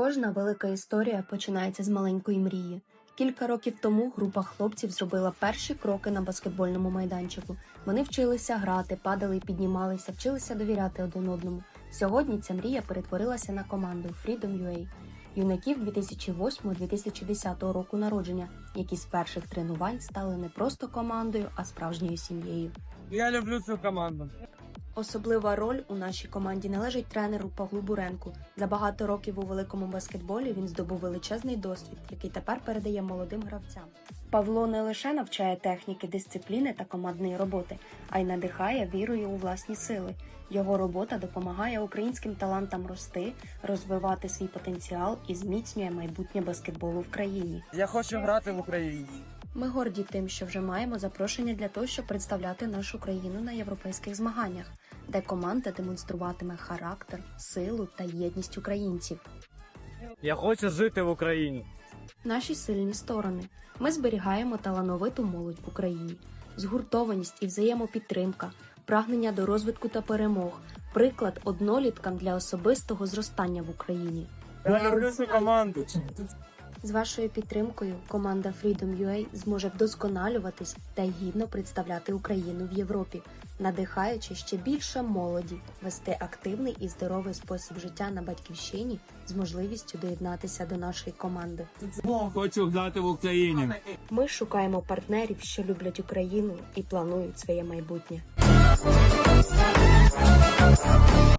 Кожна велика історія починається з маленької мрії. Кілька років тому група хлопців зробила перші кроки на баскетбольному майданчику. Вони вчилися грати, падали і піднімалися, вчилися довіряти один одному. Сьогодні ця мрія перетворилася на команду Freedom UA. юнаків 2008-2010 року народження, які з перших тренувань стали не просто командою, а справжньою сім'єю. Я люблю цю команду. Особлива роль у нашій команді належить тренеру Павлу Буренку. За багато років у великому баскетболі він здобув величезний досвід, який тепер передає молодим гравцям. Павло не лише навчає техніки, дисципліни та командної роботи, а й надихає вірою у власні сили. Його робота допомагає українським талантам рости, розвивати свій потенціал і зміцнює майбутнє баскетболу в країні. Я хочу грати в Україні. Ми горді тим, що вже маємо запрошення для того, щоб представляти нашу країну на європейських змаганнях, де команда демонструватиме характер, силу та єдність українців. Я хочу жити в Україні. Наші сильні сторони. Ми зберігаємо талановиту молодь в Україні, згуртованість і взаємопідтримка, прагнення до розвитку та перемог, приклад одноліткам для особистого зростання в Україні. Я люблю цю команду. З вашою підтримкою команда Freedom UA зможе вдосконалюватись та гідно представляти Україну в Європі, надихаючи ще більше молоді вести активний і здоровий спосіб життя на батьківщині з можливістю доєднатися до нашої команди. Хочу грати в Україні. Ми шукаємо партнерів, що люблять Україну і планують своє майбутнє.